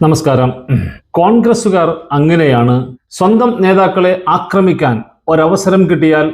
നമസ്കാരം. കോൺഗ്രസുകാർ അങ്ങനെയാണ് സ്വന്തം നേതാക്കളെ ആക്രമിക്കാൻ ഒരവസരം കിട്ടിയാൽ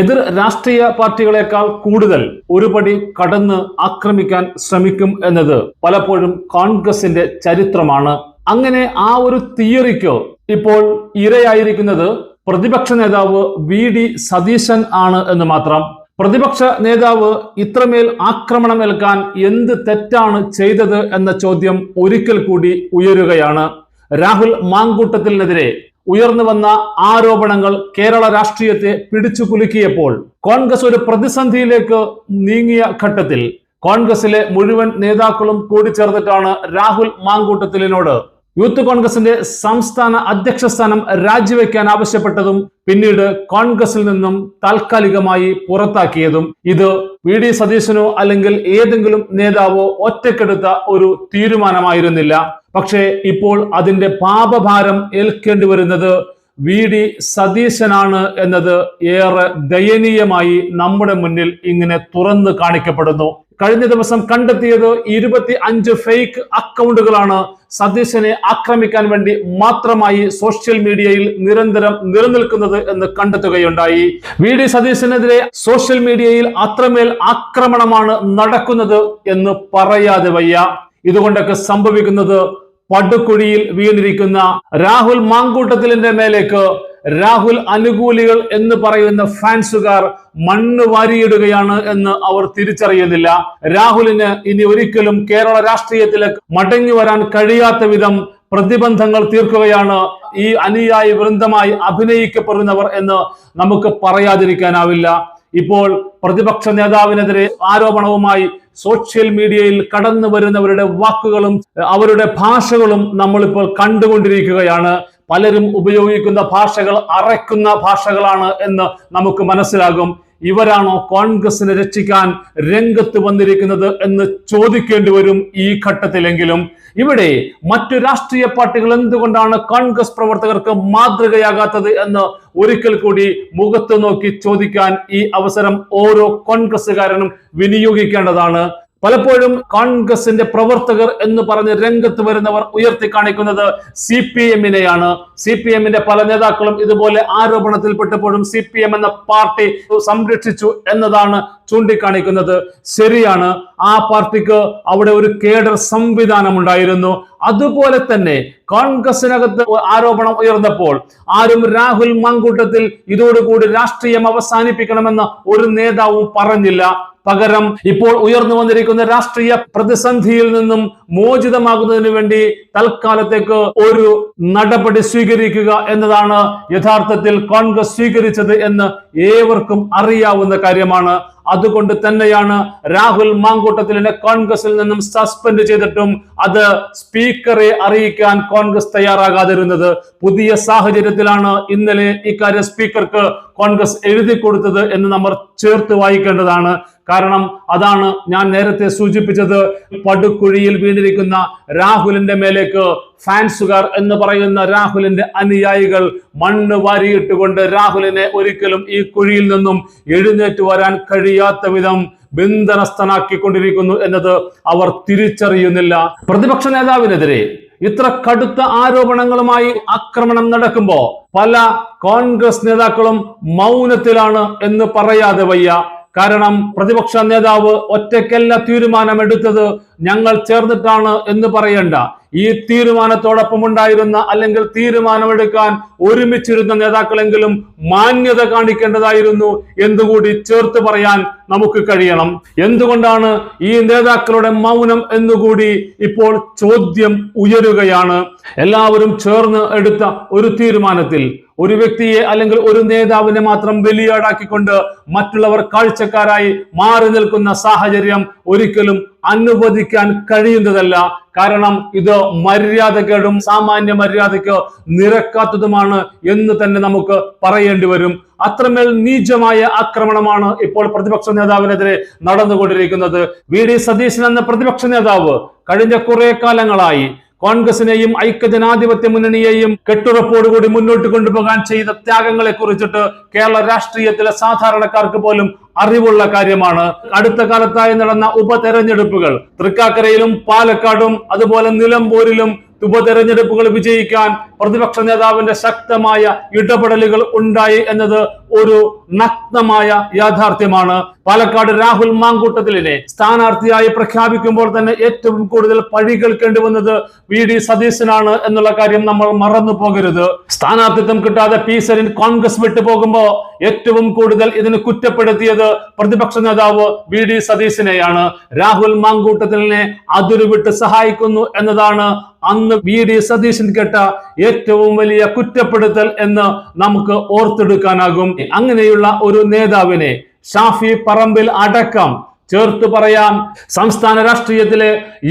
എതിർ രാഷ്ട്രീയ പാർട്ടികളെക്കാൾ കൂടുതൽ ഒരുപടി കടന്ന് ആക്രമിക്കാൻ ശ്രമിക്കും എന്നത് പലപ്പോഴും കോൺഗ്രസിന്റെ ചരിത്രമാണ്. അങ്ങനെ ആ ഒരു തിയറിക്ക് ഇപ്പോൾ ഇരയായിരിക്കുന്നത് പ്രതിപക്ഷ നേതാവ് വി ഡി സതീശൻ ആണ് എന്ന് മാത്രം പ്രതിപക്ഷ നേതാവ് ഇത്രമേൽ ആക്രമണം ഏൽക്കാൻ എന്ത് തെറ്റാണ് ചെയ്തത് എന്ന ചോദ്യം ഒരിക്കൽ കൂടി ഉയരുകയാണ്. രാഹുൽ മാങ്കൂട്ടത്തിനെതിരെ ഉയർന്നു വന്ന ആരോപണങ്ങൾ കേരള രാഷ്ട്രീയത്തെ പിടിച്ചു കുലുക്കിയപ്പോൾ കോൺഗ്രസ് ഒരു പ്രതിസന്ധിയിലേക്ക് നീങ്ങിയ ഘട്ടത്തിൽ കോൺഗ്രസിലെ മുഴുവൻ നേതാക്കളും കൂടിച്ചേർന്നിട്ടാണ് രാഹുൽ മാങ്കൂട്ടത്തിലിനോട് യൂത്ത് കോൺഗ്രസിന്റെ സംസ്ഥാന അധ്യക്ഷ സ്ഥാനം രാജിവെക്കാൻ ആവശ്യപ്പെട്ടതും പിന്നീട് കോൺഗ്രസിൽ നിന്നും താൽക്കാലികമായി പുറത്താക്കിയതും. ഇത് വി ഡി സതീശനോ അല്ലെങ്കിൽ ഏതെങ്കിലും നേതാവോ ഒറ്റക്കെടുത്ത ഒരു തീരുമാനമായിരുന്നില്ല. പക്ഷേ ഇപ്പോൾ അതിന്റെ പാപഭാരം ഏൽക്കേണ്ടി വരുന്നത് വി ഡി സതീശനാണ് എന്നത് ഏറെ ദയനീയമായി നമ്മുടെ മുന്നിൽ ഇങ്ങനെ തുറന്നു കാണിക്കപ്പെടുന്നു. കഴിഞ്ഞ ദിവസം കണ്ടെത്തിയത് ഇരുപത്തി അഞ്ച് ഫേക്ക് അക്കൗണ്ടുകളാണ്. സതീശനെ ആക്രമിക്കാൻ വേണ്ടി മാത്രമായി സോഷ്യൽ മീഡിയയിൽ നിരന്തരം നിലനിൽക്കുന്നത് എന്ന് കണ്ടെത്തുകയുണ്ടായി. വി ഡി സതീശനെതിരെ സോഷ്യൽ മീഡിയയിൽ അത്രമേൽ ആക്രമണമാണ് നടക്കുന്നത് എന്ന് പറയാതെ വയ്യ. ഇതുകൊണ്ടൊക്കെ സംഭവിക്കുന്നത് പടുക്കുഴിയിൽ വീണിരിക്കുന്ന രാഹുൽ മാങ്കൂട്ടത്തിലിന്റെ മേലേക്ക് രാഹുൽ അനുകൂലികൾ എന്ന് പറയുന്ന ഫാൻസുകാർ മണ്ണ് വാരിയിടുകയാണ് എന്ന് അവർ തിരിച്ചറിയുന്നില്ല. രാഹുലിന് ഇനി ഒരിക്കലും കേരള രാഷ്ട്രീയത്തിലേക്ക് മടങ്ങി വരാൻ കഴിയാത്ത വിധം പ്രതിബന്ധങ്ങൾ തീർക്കുകയാണ് ഈ അനുയായി വൃന്ദമായി അഭിനയിക്കപ്പെടുന്നവർ എന്ന് നമുക്ക് പറയാതിരിക്കാനാവില്ല. ഇപ്പോൾ പ്രതിപക്ഷ നേതാവിനെതിരെ ആരോപണവുമായി സോഷ്യൽ മീഡിയയിൽ കടന്നു വരുന്നവരുടെ വാക്കുകളും അവരുടെ ഭാഷകളും നമ്മളിപ്പോൾ കണ്ടുകൊണ്ടിരിക്കുകയാണ്. പലരും ഉപയോഗിക്കുന്ന ഭാഷകൾ അറയ്ക്കുന്ന ഭാഷകളാണ് എന്ന് നമുക്ക് മനസ്സിലാകും. ഇവരാണോ കോൺഗ്രസിനെ രക്ഷിക്കാൻ രംഗത്ത് വന്നിരിക്കുന്നത് എന്ന് ചോദിക്കേണ്ടി വരും ഈ ഘട്ടത്തിലെങ്കിലും. ഇവിടെ മറ്റു രാഷ്ട്രീയ പാർട്ടികൾ എന്തുകൊണ്ടാണ് കോൺഗ്രസ് പ്രവർത്തകർക്ക് മാതൃകയാകാത്തത് എന്ന് ഒരിക്കൽ കൂടി മുഖത്ത് നോക്കി ചോദിക്കാൻ ഈ അവസരം ഓരോ കോൺഗ്രസ്സുകാരനും വിനിയോഗിക്കേണ്ടതാണ്. പലപ്പോഴും കോൺഗ്രസിന്റെ പ്രവർത്തകർ എന്ന് പറഞ്ഞ് രംഗത്ത് വരുന്നവർ ഉയർത്തി കാണിക്കുന്നത് സി പി എമ്മിനെയാണ്. സി പി എമ്മിന്റെ പല നേതാക്കളും ഇതുപോലെ ആരോപണത്തിൽപ്പെട്ടപ്പോഴും സി പി എം എന്ന പാർട്ടി സംരക്ഷിച്ചു എന്നതാണ് ചൂണ്ടിക്കാണിക്കുന്നത്. ശരിയാണ് ആ പാർട്ടിക്ക് അവിടെ ഒരു കേഡർ സംവിധാനം ഉണ്ടായിരുന്നു അതുപോലെ തന്നെ കോൺഗ്രസിനകത്ത് ആരോപണം ഉയർന്നപ്പോൾ ആരും രാഹുൽ മങ്കൂട്ടത്തിൽ ഇതോടുകൂടി രാഷ്ട്രീയം അവസാനിപ്പിക്കണമെന്ന് ഒരു നേതാവും പറഞ്ഞില്ല. പകരം ഇപ്പോൾ ഉയർന്നു വന്നിരിക്കുന്ന രാഷ്ട്രീയ പ്രതിസന്ധിയിൽ നിന്നും മോചിതമാകുന്നതിന് വേണ്ടി തൽക്കാലത്തേക്ക് ഒരു നടപടി സ്വീകരിക്കുക എന്നതാണ് യഥാർത്ഥത്തിൽ കോൺഗ്രസ് സ്വീകരിച്ചത് എന്ന് ഏവർക്കും അറിയാവുന്ന കാര്യമാണ്. അതുകൊണ്ട് തന്നെയാണ് രാഹുൽ മാങ്കൂട്ടത്തിലിനെ കോൺഗ്രസിൽ നിന്നും സസ്പെൻഡ് ചെയ്തിട്ടും അത് സ്പീക്കറെ അറിയിക്കാൻ കോൺഗ്രസ് തയ്യാറാകാതിരുന്നത്. പുതിയ സാഹചര്യത്തിലാണ് ഇന്നലെ ഇക്കാര്യം സ്പീക്കർക്ക് കോൺഗ്രസ് എഴുതി കൊടുത്തത് എന്ന് നമ്മൾ ചേർത്ത് വായിക്കേണ്ടതാണ്. കാരണം അതാണ് ഞാൻ നേരത്തെ സൂചിപ്പിച്ചത്. പടുക്കുഴിയിൽ വീണിരിക്കുന്ന രാഹുലിന്റെ മേലേക്ക് ഫാൻസുകാർ എന്ന് പറയുന്ന രാഹുലിന്റെ അനുയായികൾ മണ്ണ് വാരിയിട്ടുകൊണ്ട് രാഹുലിനെ ഒരിക്കലും ഈ കുഴിയിൽ നിന്നും എഴുന്നേറ്റ് വരാൻ കഴിയാത്ത വിധം ബന്ധനസ്ഥനാക്കിക്കൊണ്ടിരിക്കുന്നു എന്നത് അവർ തിരിച്ചറിയുന്നില്ല. പ്രതിപക്ഷ നേതാവിനെതിരെ ഇത്ര കടുത്ത ആരോപണങ്ങളുമായി ആക്രമണം നടക്കുമ്പോൾ പല കോൺഗ്രസ് നേതാക്കളും മൗനത്തിലാണ് എന്ന് പറയാതെ വയ്യ. കാരണം പ്രതിപക്ഷ നേതാവ് ഒറ്റയ്ക്കല്ല തീരുമാനമെടുത്തത് ഞങ്ങൾ ചേർന്നിട്ടാണ് എന്ന് പറയണ്ട. ഈ തീരുമാനത്തോടൊപ്പം ഉണ്ടായിരുന്ന അല്ലെങ്കിൽ തീരുമാനമെടുക്കാൻ ഒരുമിച്ചിരുന്ന നേതാക്കളെങ്കിലും മാന്യത കാണിക്കേണ്ടതായിരുന്നു എന്തുകൂടി ചേർത്ത് പറയാൻ നമുക്ക് കഴിയണം. എന്തുകൊണ്ടാണ് ഈ നേതാക്കളുടെ മൗനം എന്നുകൂടി ഇപ്പോൾ ചോദ്യം ഉയരുകയാണ്. എല്ലാവരും ചേർന്ന് എടുത്ത ഒരു തീരുമാനത്തിൽ ഒരു വ്യക്തിയെ അല്ലെങ്കിൽ ഒരു നേതാവിനെ മാത്രം ബലിയാടാക്കിക്കൊണ്ട് മറ്റുള്ളവർ കാഴ്ചക്കാരായി മാറി നിൽക്കുന്ന സാഹചര്യം ഒരിക്കലും അനുവദിക്കാൻ കഴിയുന്നതല്ല. കാരണം ഇത് മര്യാദകേടും സാമാന്യ മര്യാദയ്ക്ക് നിരക്കാത്തതുമാണ് എന്ന് തന്നെ നമുക്ക് പറയേണ്ടി വരും. അത്രമേൽ നീചമായ ആക്രമണമാണ് ഇപ്പോൾ പ്രതിപക്ഷ നേതാവിനെതിരെ നടന്നുകൊണ്ടിരിക്കുന്നത്. വി. ഡി. സതീശൻ എന്ന പ്രതിപക്ഷ നേതാവ് കഴിഞ്ഞ കുറെ കാലങ്ങളായി കോൺഗ്രസിനെയും ഐക്യജനാധിപത്യ മുന്നണിയെയും കെട്ടുറപ്പോടുകൂടി മുന്നോട്ട് കൊണ്ടുപോകാൻ ചെയ്ത ത്യാഗങ്ങളെ കുറിച്ചിട്ട് കേരള രാഷ്ട്രീയത്തിലെ സാധാരണക്കാർക്ക് പോലും അറിവുള്ള കാര്യമാണ്. അടുത്ത കാലത്തായി നടന്ന ഉപതെരഞ്ഞെടുപ്പുകൾ തൃക്കാക്കരയിലും പാലക്കാടും അതുപോലെ നിലമ്പൂരിലും ഉപതെരഞ്ഞെടുപ്പുകൾ വിജയിക്കാൻ പ്രതിപക്ഷ നേതാവിന്റെ ശക്തമായ ഇടപെടലുകൾ ഉണ്ടായി എന്നത് ഒരു നഗ്നമായ യാഥാർത്ഥ്യമാണ്. പാലക്കാട് രാഹുൽ മാങ്കൂട്ടത്തിലിനെ സ്ഥാനാർത്ഥിയായി പ്രഖ്യാപിക്കുമ്പോൾ തന്നെ ഏറ്റവും കൂടുതൽ പഴി കേൾക്കേണ്ടി വന്നത് വി ഡി സതീശനാണ് എന്നുള്ള കാര്യം നമ്മൾ മറന്നു പോകരുത് സ്ഥാനാർത്ഥിത്വം കിട്ടാതെ പി സരിൻ കോൺഗ്രസ് വിട്ടു പോകുമ്പോ ഏറ്റവും കൂടുതൽ ഇതിന് കുറ്റപ്പെടുത്തിയത് പ്രതിപക്ഷ നേതാവ് വി ഡി സതീശനെയാണ്. രാഹുൽ മാങ്കൂട്ടത്തിനെ അതിരുവിട്ട് സഹായിക്കുന്നു എന്നതാണ് അന്ന് വി ഡി സതീശൻ കേട്ട ഏറ്റവും വലിയ കുറ്റപ്പെടുത്തൽ എന്ന് നമുക്ക് ഓർത്തെടുക്കാനാകും. അങ്ങനെയുള്ള ഒരു നേതാവിനെ ഷാഫി പറമ്പിൽ അടക്കം ചേർത്ത് പറയാം സംസ്ഥാന രാഷ്ട്രീയത്തിലെ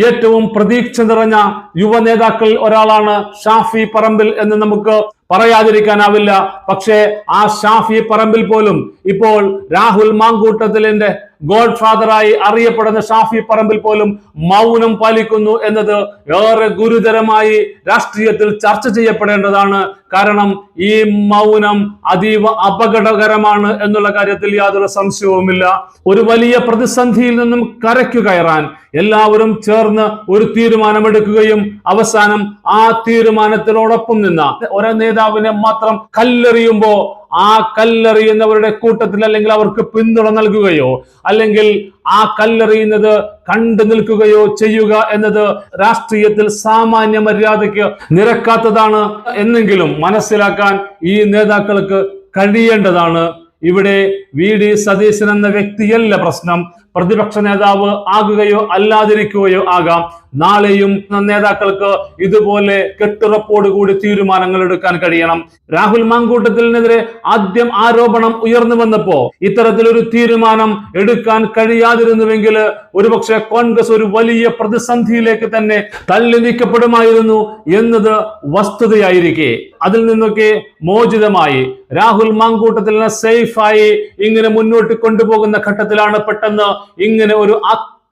ഏറ്റവും പ്രതീക്ഷ നിറഞ്ഞ യുവ നേതാക്കളിൽ ഒരാളാണ് ഷാഫി പറമ്പിൽ എന്ന് നമുക്ക് പറയാതിരിക്കാനാവില്ല. പക്ഷേ ആ ഷാഫി പറമ്പിൽ പോലും ഇപ്പോൾ രാഹുൽ മാങ്കൂട്ടത്തിലിന്റെ ഗോഡ് ഫാദറായി അറിയപ്പെടുന്ന ഷാഫി പറമ്പിൽ പോലും മൗനം പാലിക്കുന്നു എന്നത് ഏറെ ഗുരുതരമായി രാഷ്ട്രീയത്തിൽ ചർച്ച ചെയ്യപ്പെടേണ്ടതാണ്. കാരണം ഈ മൗനം അതീവ അപകടകരമാണ് എന്നുള്ള കാര്യത്തിൽ യാതൊരു സംശയവുമില്ല. ഒരു വലിയ പ്രതിസന്ധിയിൽ നിന്നും കരയ്ക്കു കയറാൻ എല്ലാവരും ചേർന്ന് ഒരു തീരുമാനമെടുക്കുകയും അവസാനം ആ തീരുമാനത്തിനോടൊപ്പം നിന്ന ഒരേ നേതാവിനെ മാത്രം കല്ലെറിയുമ്പോ ആ കല്ലെറിയുന്നവരുടെ കൂട്ടത്തിൽ അല്ലെങ്കിൽ അവർക്ക് പിന്തുണ നൽകുകയോ അല്ലെങ്കിൽ ആ കല്ലെറിയുന്നത് കണ്ടു നിൽക്കുകയോ ചെയ്യുക എന്നത് രാഷ്ട്രീയത്തിൽ സാമാന്യ മര്യാദയ്ക്ക് നിരക്കാത്തതാണ് എന്നെങ്കിലും മനസ്സിലാക്കാൻ ഈ നേതാക്കൾക്ക് കഴിയേണ്ടതാണ്. ഇവിടെ വി ഡി സതീശൻ എന്ന വ്യക്തിയല്ല പ്രശ്നം. പ്രതിപക്ഷ നേതാവ് ആകുകയോ അല്ലാതിരിക്കുകയോ ആകാം. നാളെയും നേതാക്കൾക്ക് ഇതുപോലെ കെട്ടുറപ്പോടുകൂടി തീരുമാനങ്ങൾ എടുക്കാൻ കഴിയണം. രാഹുൽ മാങ്കൂട്ടത്തിനെതിരെ ആദ്യം ആരോപണം ഉയർന്നു വന്നപ്പോ ഇത്തരത്തിലൊരു തീരുമാനം എടുക്കാൻ കഴിയാതിരുന്നുവെങ്കിൽ ഒരുപക്ഷെ കോൺഗ്രസ് ഒരു വലിയ പ്രതിസന്ധിയിലേക്ക് തന്നെ തള്ളി നീക്കപ്പെടുമായിരുന്നു എന്നത് വസ്തുതയായിരിക്കെ. അതിൽ നിന്നൊക്കെ മോചിതമായി രാഹുൽ മാങ്കൂട്ടത്തിൽ സേഫായി ഇങ്ങനെ മുന്നോട്ട് കൊണ്ടുപോകുന്ന ഘട്ടത്തിലാണ് പെട്ടെന്ന് ഇങ്ങനെ ഒരു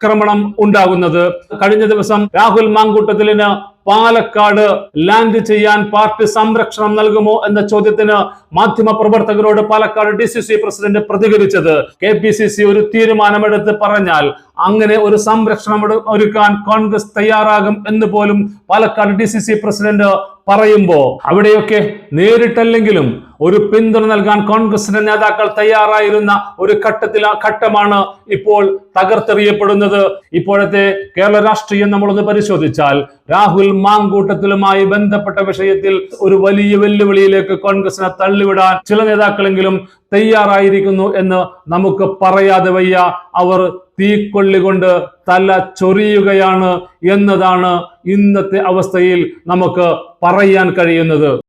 ആക്രമണം ഉണ്ടാകുന്നത്. കഴിഞ്ഞ ദിവസം രാഹുൽ മാങ്കൂട്ടത്തിലിന് പാലക്കാട് ലാൻഡ് ചെയ്യാൻ പാർട്ടി സംരക്ഷണം നൽകുമോ എന്ന ചോദ്യത്തിന് മാധ്യമ പ്രവർത്തകരോട് Palakkad D C C president പ്രതികരിച്ചത്. കെ പി സി സി ഒരു തീരുമാനമെടുത്ത് പറഞ്ഞാൽ അങ്ങനെ ഒരു സംരക്ഷണം ഒരുക്കാൻ കോൺഗ്രസ് തയ്യാറാകും എന്ന് പോലും Palakkad D C C president പറയുമ്പോ അവിടെയൊക്കെ നേരിട്ടല്ലെങ്കിലും ഒരു പിന്തുണ നൽകാൻ കോൺഗ്രസിന്റെ നേതാക്കൾ തയ്യാറായിരുന്ന ഒരു ഘട്ടത്തിൽ ആ ഘട്ടമാണ് ഇപ്പോൾ തകർത്തെറിയപ്പെടുന്നത്. ഇപ്പോഴത്തെ കേരള രാഷ്ട്രീയം നമ്മളൊന്ന് പരിശോധിച്ചാൽ രാഹുൽ മാങ്കൂട്ടത്തിലുമായി ബന്ധപ്പെട്ട വിഷയത്തിൽ ഒരു വലിയ വെല്ലുവിളിയിലേക്ക് കോൺഗ്രസിനെ തള്ളിവിടാൻ ചില നേതാക്കളെങ്കിലും തയ്യാറായിരിക്കുന്നു എന്ന് നമുക്ക് പറയാതെ വയ്യ. അവർ തീക്കൊള്ളി കൊണ്ട് തല ചൊറിയുകയാണ് എന്നതാണ് ഇന്നത്തെ അവസ്ഥയിൽ നമുക്ക് പറയാൻ കഴിയുന്നത്.